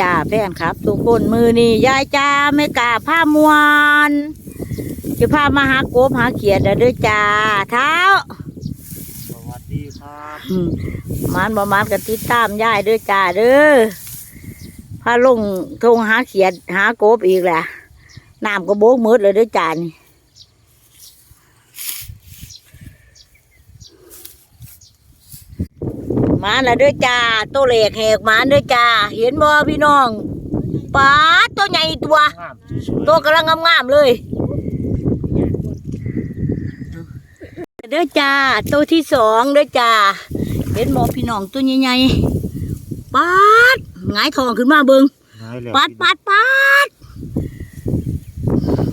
จ่าแฟนครับ ทุกคนมือนี่ยายจ้าไม่กล้าผ้ามวนจะพามาหากบหาเขียดเด้อจ้าเท้าสวัสดีครับอืมมันประมาณกันติดตามยายเด้อจ้าเด้อพาลงทงหาเขียดหากบอีกแหละน้ำก็โบกมืดเลยเด้อจ้านี่ มาแล้วเด้อจ้าโตวเหล็กแหกหมาเด้อจ้า เห็นบ่พี่น้องปลาตัวใหญ่ตัวงามสวยตัวกำลังงามๆเลยเด้อจ้าตัวที่สองเด้อจ้า เห็นหมอพี่น้องตัวใหญ่ๆปัดหงายทองขึ้นมาเบิงนายแล้วปัดปัดปัด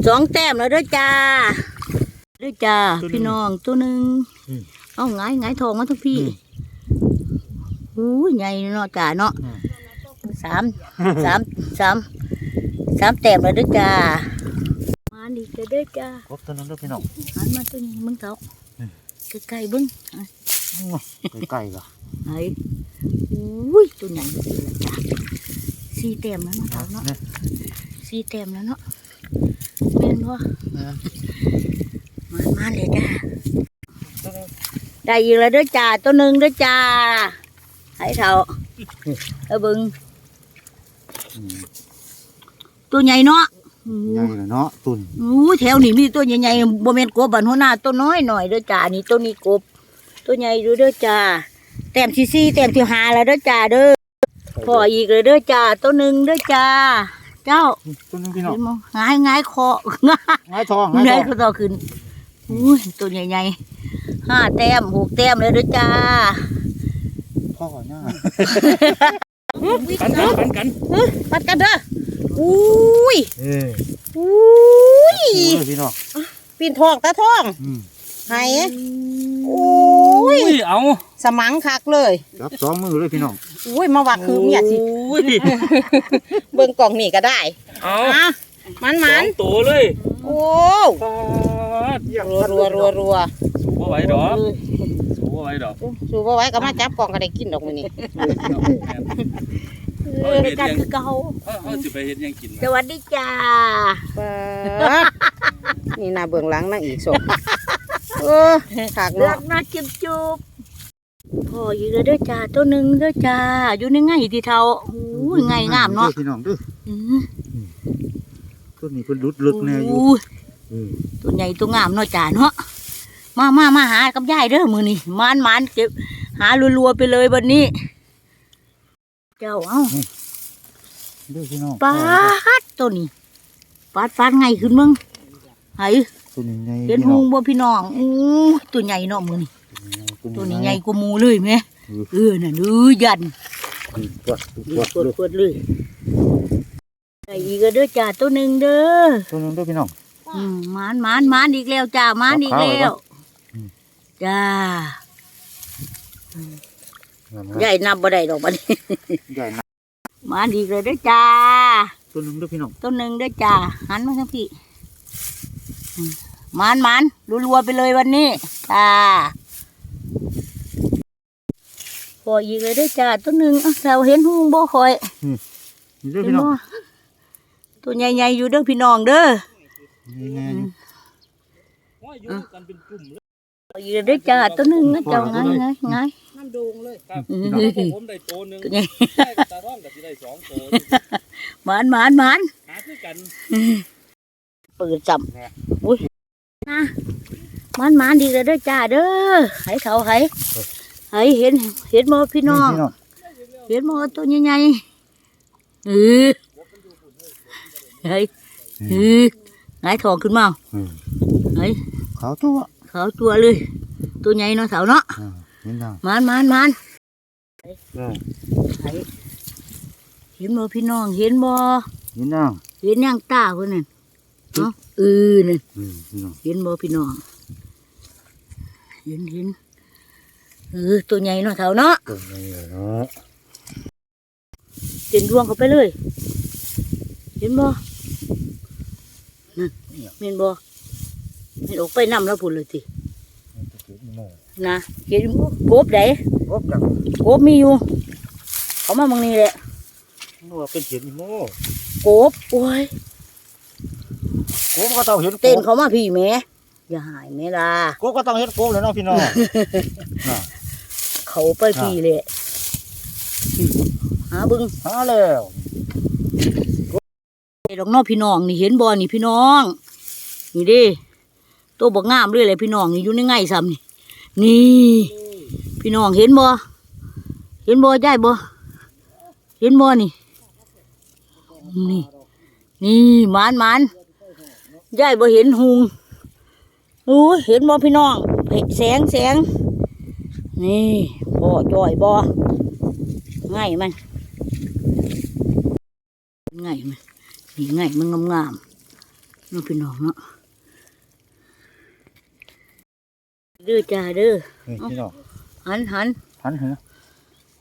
สองแต้มแล้วเด้อจ้าเด้อจ้า พี่น้องตัวหนึ่งเอาหงายหงายทองมาทั้งพี่ อู้ยใหญ่เนาะจ้าเนาะสามสามสามสามแต้มแล้วเด้อจ้ามาดีกแล้วเด้อจ้าครบตัวนั้นด้วยพี่น้องหันมาตัวนี้มึงเถาอืมใกล้ๆเบิ้งอะใกล้ๆก็ไอ้อุ้ยตัวใหญ่จริงๆจ้ะสี่เต็มแล้วเนาะเถาเนาะเนี่ยสี่เต็มแล้วเนาะแม่นบ่มามาเลยจ้าได้อีกแล้วเด้อจ้าตัวหนึ่งเด้อจ้า ให้เถาเอาเบิ้งอืมตัวใหญ่เนาะใหญ่เลยเนาะตุนอู้แถวนี้มีตัวใหญ่ๆบ่แม่นกบบันหัวหน้าตัวน้อยหน่อยเด้อจ้านี่ตัวนี้กบ ตัวใหญ่ดูเด้อจ้าแต้มที่สี่แต้มที่ห้าแล้วเด้อจ้าเด้อพออีกเลยเด้อจ้าตัวหนึ่งเด้อจ้าเจ้าตัวนึงพี่น้องเห็นมั้งง่ายง่ายคอง่ายง่ายทองง่าง่ายยทก็องต่อขึ้นอุ้ยตัวใหญ่ๆห้าแต้มหกแต้มเลยเด้อจ้า พ่อหน้ากันกันกันกันปัดกันเด้ออุ้ยเอออุ้ยดูเลยพี่น้องปีนทองตาทองอืมไห้โอ้ยอุ้ยเอาสมังคักเลยจับสองมือเลยพี่น้องอุ้ยมาวักคือเนี่ยสิอุ้ยเบิ่งกล่องนี่ก็ได้เอาอะมันสมัอนงตัวเลยโอ้ปาดรัวรัวรัวรัวสู้บ่ไหวดอกสู้ บ่ไหวดอกสูบเอาไว้ก็มาจับกล่องก็ได้กินดอกมื้อนี้เออกันคือเก่าเฮาเฮาสิไปเฮ็ดหยังกินสวัสดีจ้าเปิดนี่หน้าเบื้องหลังนั่งอีกศพเออคักเลือเนาะกน่าจุบจุบพออยู่เลยเด้อจ้าตัวหนึ่งเด้อจ้าอยู่ในไงที่เท่าอู้ยไงงามเนาะพี่น้องเด้ออือตัวนี้เพิ่นลุดลึกแน่อยู่อู้ยเออตัวใหญ่ตัวงามเนาะจ้าเนาะ มามามาหากับยายเด้อมือนี่มานมานเก็บ หารัวๆไปเลยวันนี้ เจ้าเอ้าเด้อพี่น้องปาดตัวนี้ปาดฟาดไงขึ้นมึงไห้ตัวนี้ใหญ่เห็นพี่หูน้องบ่พี่น้องอู้ตัวใหญ่เนาะมือนี่ตัวนี้ใหญ่กว่าหมูเลยไหมเออเออน่ะเออยันปวดปวดปวดเลยปวดเลยไอ้อีกก็เด้อจ้าตัวหนึ่งเด้อตัวนึงเด้อพี่น้องอืมหมานหมานหมานอีกแล้วจ้าหมานอีกแล้วอืม จ้างามใหญ่นับบ่ได้ดอกบัดนี้ใหญ่นะหมานอีกเลยเด้อจ้าตัวนึงเด้อพี่น้องตัวหนึ่งเด้อจ้าหันมาทางพี่อืมหมานหมานรัวๆไปเลยวันนี้จ้าพออีกเลยเด้อจ้าตัวหนึ่งอะเราเห็นหูบ่คอยนี่เด้อเห็นพี่น้องบ่ตัวใหญ่ๆอยู่เด้อพี่น้องเด้อนี่แน่ อยู่ว่าอยู่กันเป็นกลุ่มเลยพออีกเลยเด้อจ้าตัวหนึ่งนะเจ้าไงไงไง น้ำโดงเลยครับอืมผมผมได้ตัวหนึงตัวใหญ่ได้ตาร่องก็สิได้สองตัวหมานหมานหมานหาคือกันเปิดจับอุ้ยนะหมานหมานดีเลยเด้อจ้าเด้อให้เขาให้ให้เห็นเห็นบ่พี่น้องพี่น้อง เห็นบ่ตัวใหญ่ๆเออเฮ้ยเออหงายทองขึ้นมา อืม เฮ้ย ขาวตัว เขาตัวเลย ตัวใหญ่เนาะเสาเนาะอ่าเห็นยังหมานหมานหมานได้ให้เห็นบ่พี่น้องเห็นบ่เห็นยังเห็นย่างตาเพิ่นนั่นเนาะเออนั่นอืมพี่น้องเห็นบ่พี่น้องเห็นเห็นเออตัวใหญ่เนาะเท่าเนาะตัวนี้เนาะเต็นดวงเข้าไปเลย เห็นบ่นั่นเห็นบ่ เห็นออกไปนำแล้วพุ่นเลยตินะเห็นกบไดครบจังกบมีอยู่ เขามาบางนี้แหละโอ้ว่าเป็นเห็นโม่โกบโอ้ยโกบก็ต้องเห็นโกเต้นบเขามาพี่แหม่อย่าหายแม่ล่ะโกบก็ต้องเห็นโกบเลยเนาะพี่น้องน่ะเขาไปพี่เลยหาเบึงหาแล้วไอ้ดอกน้อพี่น้องนี่เห็นบ่นี่พี่น้อง นี่เดิ ตัวบักงามเลยแหละพี่น้องนี่อยู่ในไงซ้ำนี่นี่ พี่น้องเห็นบ่เห็นบ่ยายบ่เห็นบ่นี่ นี่ นี่หมานหมานยายบ่เห็นหุงโอ้ยเห็นบ่พี่น้องแสงแสงนี่บ่จ่อยบ่ง่ายมันง่ายมันนี่ง่ายมันงามๆน้องพี่น้องเนาะ เด้อจ้าเด้อนี่พี่น้องหันหันหันเหรอ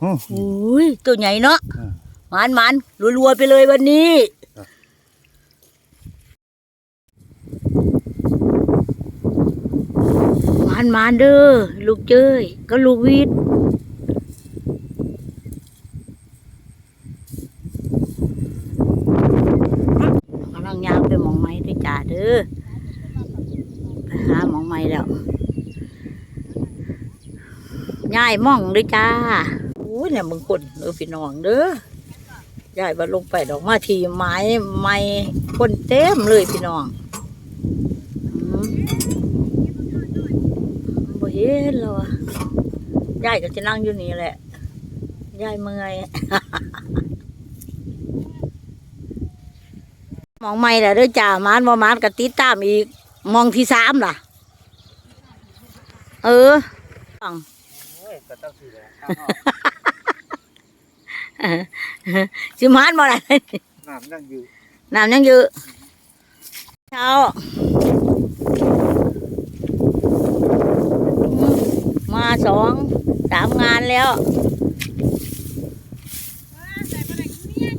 อืออุ้ยตัวใหญ่เนาะอืมหมันหมันรัวๆไปเลยวันนี้ครับหมันหมันเด้อลูกเจ้ยก็ลูกวิทย์กำลังยางไปหมองไม้ด้วยจ่าเด้อไปหาหมองไม้แล้ว ยายมองด้วยจ้าอุ้ยเนี่ยมึงคนเออพี่น้องเด้อยายว่าลงไปดอกมาทีไม้ไม้คนเต็มเลยพี่น้องอืมบ่เห็นแล้วอะยายก็จะนั่งอยู่นี่แหละยายเมื่อยมองไม่ละเด้อจ้ามานบ่มานก็ติดตามอีกมองที่สามล่ะ เออฟัง ยก็ต้องสิแหละสิมานบ่ได้น้ำนั่งอยู่น้ำยังเยอะเช้าอืมมาสองสามงานแล้ว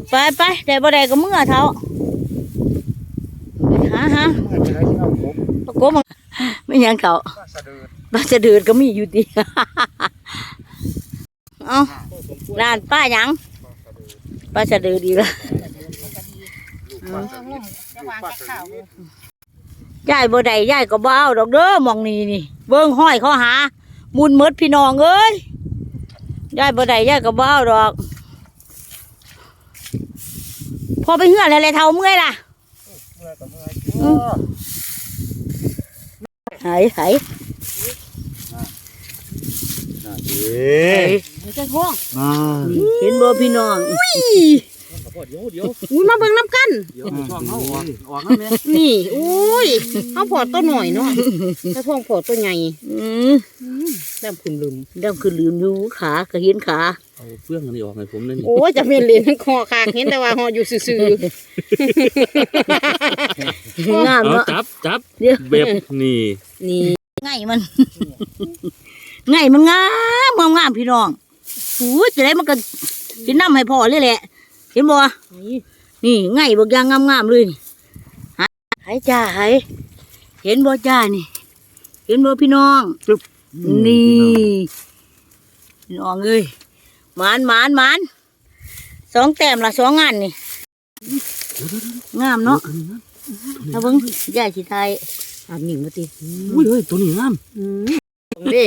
ไปไปได้บ่ได้ก็มึงอะเท้าไปหาหาเมื่อไปไหนที่เอาโกบปะโกมังไม่ยังเขาก็สะดือป้าจะเดือดก็มีอยู่ดี เอาร้านป้าหยังป้าจะเดือดดีละลูกป้าสะดือลูกป้าสะดือยายบ่ได้ยายก็บ่เอาดอกเด้อหมองนี้นี่เบิ่งห้อยเขาหามุนหมดพี่น้องเอ้ยยายบ่ได้ยายก็บ่เอาดอก พอไปเหือนอะไรเท่าเมื่อยล่ะเมื่อยก็เมื่อยอืมไหายหาย น่าดีจะท้องน่าเห็นบ่พี่น้องเดี๋ยวเดี๋ยวอุ้ยมาเบิ่งน้ำกันเดี๋ยวช่องเขาออกออกนั่นแหละนี่อุ้ยเอาพอตัวหน่อยเนาะถ้าท้องพอตัวใหญ่อืมแต้มคุณลืมดำคือลืมอยู่ขาก็เห็นขาเอาเฟื่องอันนี้ออกให้ผมเลยนี่โอ้ยจะเป็นเหรียญคอคากเห็นแต่ว่าหออยู่ซื่องามเอาเนาะจับจับเดี๋ยวแบบนี่ๆนี่ไงมัน ไงมันงามงามงามพี่น้องอู้จะได้มันก็กินน้ำให้พ่อเลยแหละ เห็นบ่นี่ไงบางอย่างงามงามๆเลยนี่หาหายจ้าหายเห็นบ่จ้านี่ เห็นบ่พี่น้องนี่พี่น้องเอ้ยหมานหมานหมานสองแต้มละสองงานนี่งามเนาะเอาเบิ่งยายสิไทยอาบหนิงมาติอุ้ยเฮ้ยตัวนี้งาม ดิ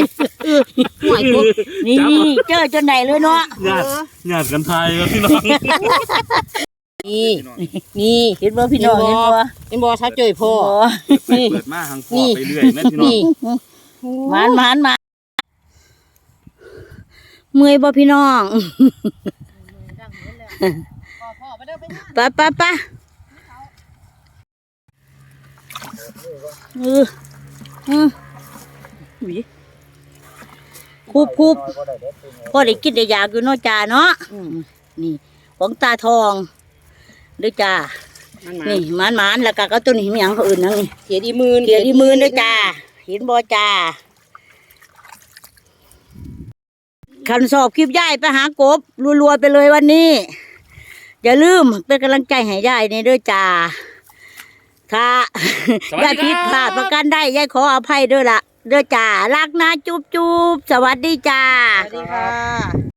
ห่วยกูนี่เจอจนไหนเลยเนาะญาติญาติกันไทยครับพี่น้องนี่นี่เห็นบ่พี่น้องเห็นบ่เป็นบอเช้าเจยพ่อเปิดมาทางพ่อไปเรื่อยแม่พี่น้องนี่หมานหมานหมานเมื่อยบ่พี่น้องไปไปไปเออเอออุ๊ย คูบคูบพอได้กินได้อยากอยู่เนาะจ้าเนาะอืมนี่ ของตาทองเด้วยจ้ามันมานี่หมานหมานแล้วก็ก็ตัวนี้มีหยังเขาอื่นนั่งนี่เขียดีมืนเกียรติมือด้วยจ้าเห็นบ่จ้าคันสอบคลิปย่ายไปหากบรัวๆไปเลยวันนี้ อย่าลืมเป็นกำลังใจให้ย่ายในด้วยจ้าถ้าสวัสดีครับย่ายผิดพลาดประกันได้ย่ายขออภัยด้วยละ เด้อจ้ารักนะจุ๊บจุ๊บสวัสดีจ้า สวัสดีค่ะ